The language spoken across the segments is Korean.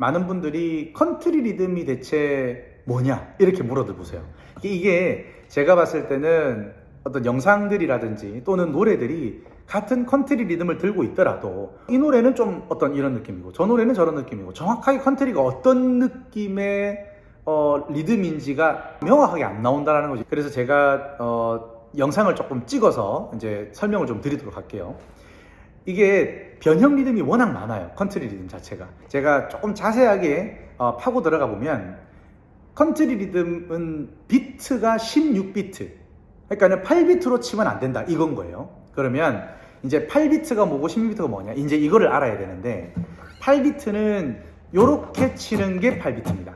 많은 분들이 컨트리 리듬이 대체 뭐냐 이렇게 물어들 보세요. 이게 제가 봤을 때는 어떤 영상들이라든지 또는 노래들이 같은 컨트리 리듬을 들고 있더라도 이 노래는 좀 어떤 이런 느낌이고 저 노래는 저런 느낌이고 정확하게 컨트리가 어떤 느낌의 어, 리듬인지가 명확하게 안 나온다라는 거죠. 그래서 제가 어, 영상을 조금 찍어서 이제 설명을 좀 드리도록 할게요. 이게 변형 리듬이 워낙 많아요. 컨트리 리듬 자체가. 제가 조금 자세하게 어, 파고 들어가 보면 컨트리 리듬은 비트가 16비트. 그러니까는 8비트로 치면 안 된다. 이건 거예요. 그러면 이제 8비트가 뭐고 16비트가 뭐냐? 이제 이거를 알아야 되는데 8비트는 요렇게 치는 게 8비트입니다.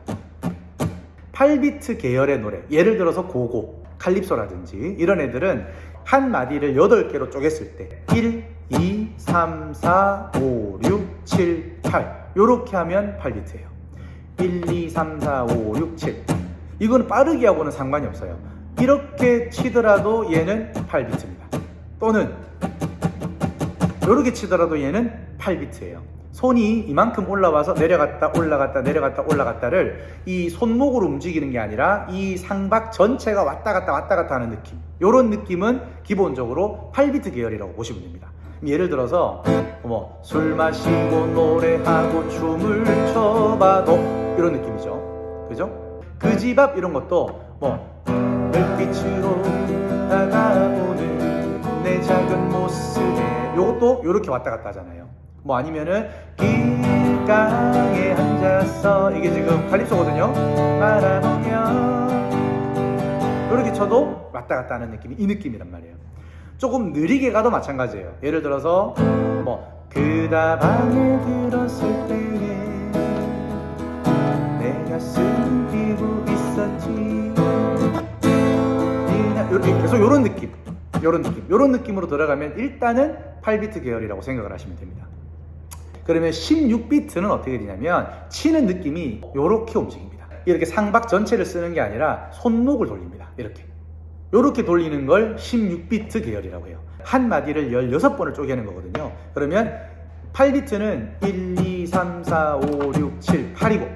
8비트 계열의 노래. 예를 들어서 고고, 칼립소라든지 이런 애들은 한 마디를 8개로 쪼갰을 때 1, 2, 3, 4, 5, 6, 7, 8 요렇게 하면 8비트예요. 1, 2, 3, 4, 5, 6, 7 이거는 빠르게 하고는 상관이 없어요. 이렇게 치더라도 얘는 8비트입니다. 또는 이렇게 치더라도 얘는 8비트예요. 손이 이만큼 올라와서 내려갔다 올라갔다 내려갔다 올라갔다를 이 손목으로 움직이는 게 아니라 이 상박 전체가 왔다 갔다 왔다 갔다 하는 느낌. 이런 느낌은 기본적으로 8비트 계열이라고 보시면 됩니다. 예를 들어서 뭐 술 마시고 노래하고 춤을 춰봐도 이런 느낌이죠. 그죠? 그 집 앞 이런 것도 뭐 별빛으로 다가오는 내 작은 모습에 요것도 요렇게 왔다 갔다 하잖아요. 뭐 아니면은 길가에 앉아서 이게 지금 칼립소거든요. 바라보며 요렇게 쳐도 왔다 갔다 하는 느낌이 이 느낌이란 말이에요. 조금 느리게 가도 마찬가지예요. 예를 들어서 뭐 그다 방에 들었을 때에 내 가슴 뛰고 있었지. 이렇게 계속 이런 느낌 이런 느낌 이런 느낌으로 들어가면 일단은 8비트 계열이라고 생각을 하시면 됩니다. 그러면 16비트는 어떻게 되냐면 치는 느낌이 이렇게 움직입니다. 이렇게 상박 전체를 쓰는 게 아니라 손목을 돌립니다. 이렇게 이렇게 돌리는 걸 16비트 계열이라고 해요 한 마디를 16번을 쪼개는 거거든요 그러면 8비트는 1, 2, 3, 4, 5, 6, 7, 8이고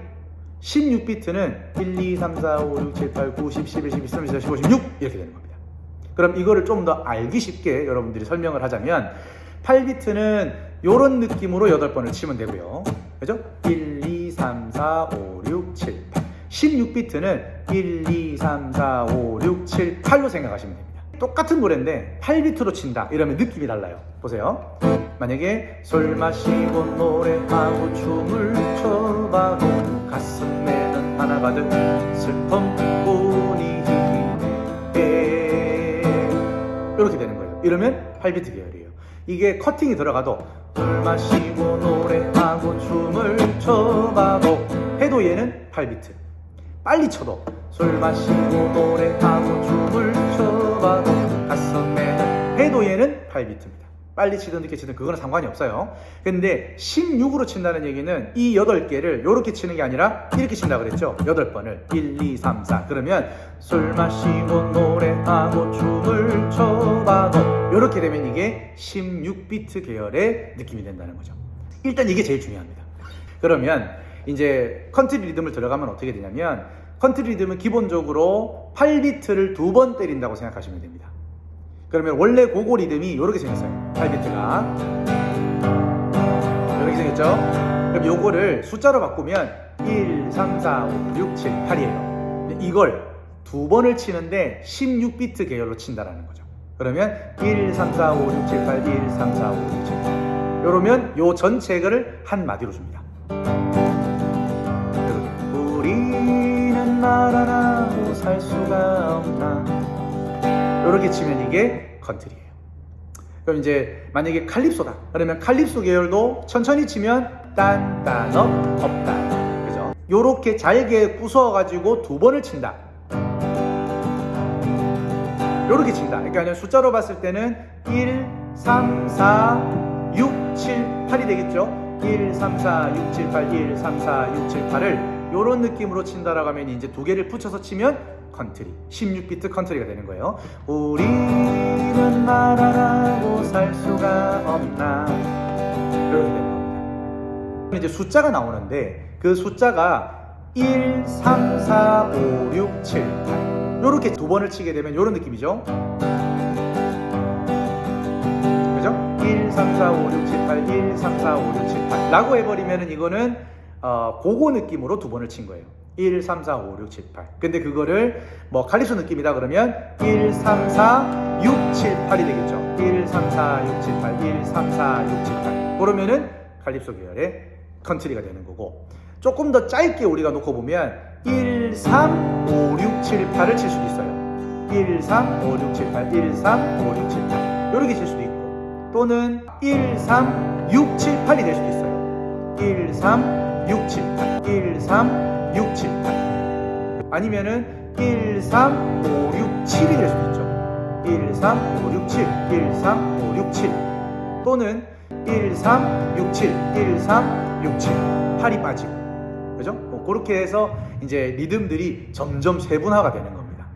16비트는 1, 2, 3, 4, 5, 6, 7, 8, 9, 10, 11, 12, 13, 14, 15, 16 이렇게 되는 겁니다. 그럼 이거를 좀 더 알기 쉽게 여러분들이 설명을 하자면 8비트는 이런 느낌으로 8번을 치면 되고요. 그죠? 1, 2, 3, 4, 5, 6, 7, 8. 16비트는 1, 2, 3, 4, 5, 6, 7, 8로 생각하시면 됩니다. 똑같은 노래인데 8비트로 친다 이러면 느낌이 달라요. 보세요. 만약에 술 마시고 노래하고 춤을 춰봐도 가슴에는 하나 가득 슬픔뿐이네 이렇게 되는 거예요. 이러면 8비트 계열이에요. 이게 커팅이 들어가도 술 마시고 노래하고 춤을 춰봐도 해도 얘는 8비트. 빨리 쳐도 술 마시고 노래하고 춤을 춰봐도 가슴에는 해도 얘는 8비트입니다. 빨리 치든 늦게 치든 그거는 상관이 없어요. 근데 16으로 친다는 얘기는 이 8개를 이렇게 치는 게 아니라 이렇게 친다 그랬죠. 8번을 1, 2, 3, 4 그러면 술 마시고 노래하고 춤을 춰봐도 이렇게 되면 이게 16비트 계열의 느낌이 된다는 거죠. 일단 이게 제일 중요합니다. 그러면 이제 컨트리 리듬을 들어가면 어떻게 되냐면 컨트리 리듬은 기본적으로 8비트를 두 번 때린다고 생각하시면 됩니다. 그러면 원래 고고 리듬이 이렇게 생겼어요. 8비트가 이렇게 생겼죠? 그럼 요거를 숫자로 바꾸면 1, 3, 4, 5, 6, 7, 8이에요. 이걸 두 번을 치는데 16비트 계열로 친다라는 거죠. 그러면 1, 3, 4, 5, 6, 7, 8, 1, 3, 4, 5, 6, 7, 8. 이러면 요 전체를 한 마디로 줍니다. 하고 살 수가 없나 이렇게 치면 이게 컨트리예요. 그럼 이제 만약에 칼립소다. 그러면 칼립소 계열도 천천히 치면 딴딴업 업단 그죠? 요렇게 잘게 부숴 가지고 두 번을 친다. 요렇게 친다. 그러니까 숫자로 봤을 때는 1, 3, 4, 6, 7, 8이 되겠죠? 1, 3, 4, 6, 7, 8, 1, 3, 4, 6, 7, 8을 요런 느낌으로 친다라고 하면 이제 두 개를 붙여서 치면 컨트리 16비트 컨트리가 되는 거예요. 우리는 하고 살 수가 없나? 이렇게 되는 겁니다. 이제 숫자가 나오는데 그 숫자가 1, 3, 4, 5, 6, 7, 8 요렇게 두 번을 치게 되면 요런 느낌이죠. 그죠? 1, 3, 4, 5, 6, 7, 8 1, 3, 4, 5, 6, 7, 8 라고 해버리면 은 이거는 어, 고고 느낌으로 두 번을 친 거예요. 1, 3, 4, 5, 6, 7, 8 근데 그거를 뭐 칼리소 느낌이다 그러면 1, 3, 4, 6, 7, 8이 되겠죠. 1, 3, 4, 6, 7, 8 1, 3, 4, 6, 7, 8 그러면은 칼립소 계열의 컨트리가 되는 거고 조금 더 짧게 우리가 놓고 보면 1, 3, 5, 6, 7, 8을 칠 수도 있어요. 1, 3, 5, 6, 7, 8 1, 3, 5, 6, 7, 8 이렇게 칠 수도 있고 또는 1, 3, 6, 7, 8이 될 수도 있어요 1, 3, 6, 7, 8 1, 3, 6, 7, 8 아니면은 1, 3, 5, 6, 7이 될 수도 있죠. 1, 3, 5, 6, 7 1, 3, 5, 6, 7 또는 1, 3, 6, 7 1, 3, 6, 7 8이 빠지고. 그죠? 뭐 그렇게 해서 이제 리듬들이 점점 세분화가 되는 겁니다.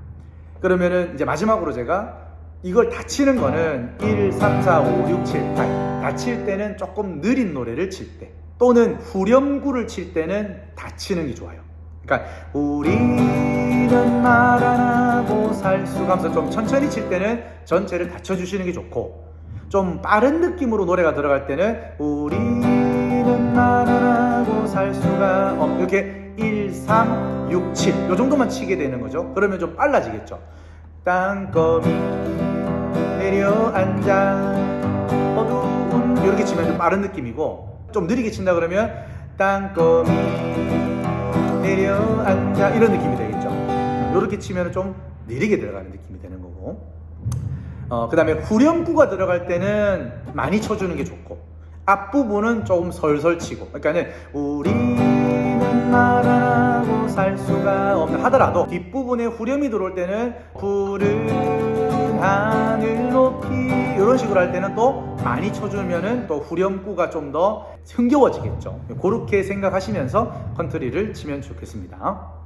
그러면은 이제 마지막으로 제가 이걸 다 치는 거는 1, 3, 4, 5, 6, 7, 8. 다칠 때는 조금 느린 노래를 칠 때. 또는 후렴구를 칠 때는 다 치는 게 좋아요. 그러니까 우리는 말 안 하고 살 없어. 좀 천천히 칠 때는 전체를 다 쳐 주시는 게 좋고 좀 빠른 느낌으로 노래가 들어갈 때는 우리는 말 안 하고 살 수가 없 이렇게 1, 3, 6, 7. 요 정도만 치게 되는 거죠. 그러면 좀 빨라지겠죠. 땅거미 내려앉아 어두운 이렇게 치면 좀 빠른 느낌이고 좀 느리게 친다 그러면 땅거미 내려앉아 이런 느낌이 되겠죠. 이렇게 치면 좀 느리게 들어가는 느낌이 되는 거고. 어, 그 다음에 후렴구가 들어갈 때는 많이 쳐주는 게 좋고 앞부분은 조금 설설 치고 그러니까는 우리는 하고 살 수가 없는 하더라도 뒷부분에 후렴이 들어올 때는 푸른 하늘 높이 이런 식으로 할 때는 또 많이 쳐주면은 또 후렴구가 좀 더 흥겨워지겠죠. 그렇게 생각하시면서 컨트리를 치면 좋겠습니다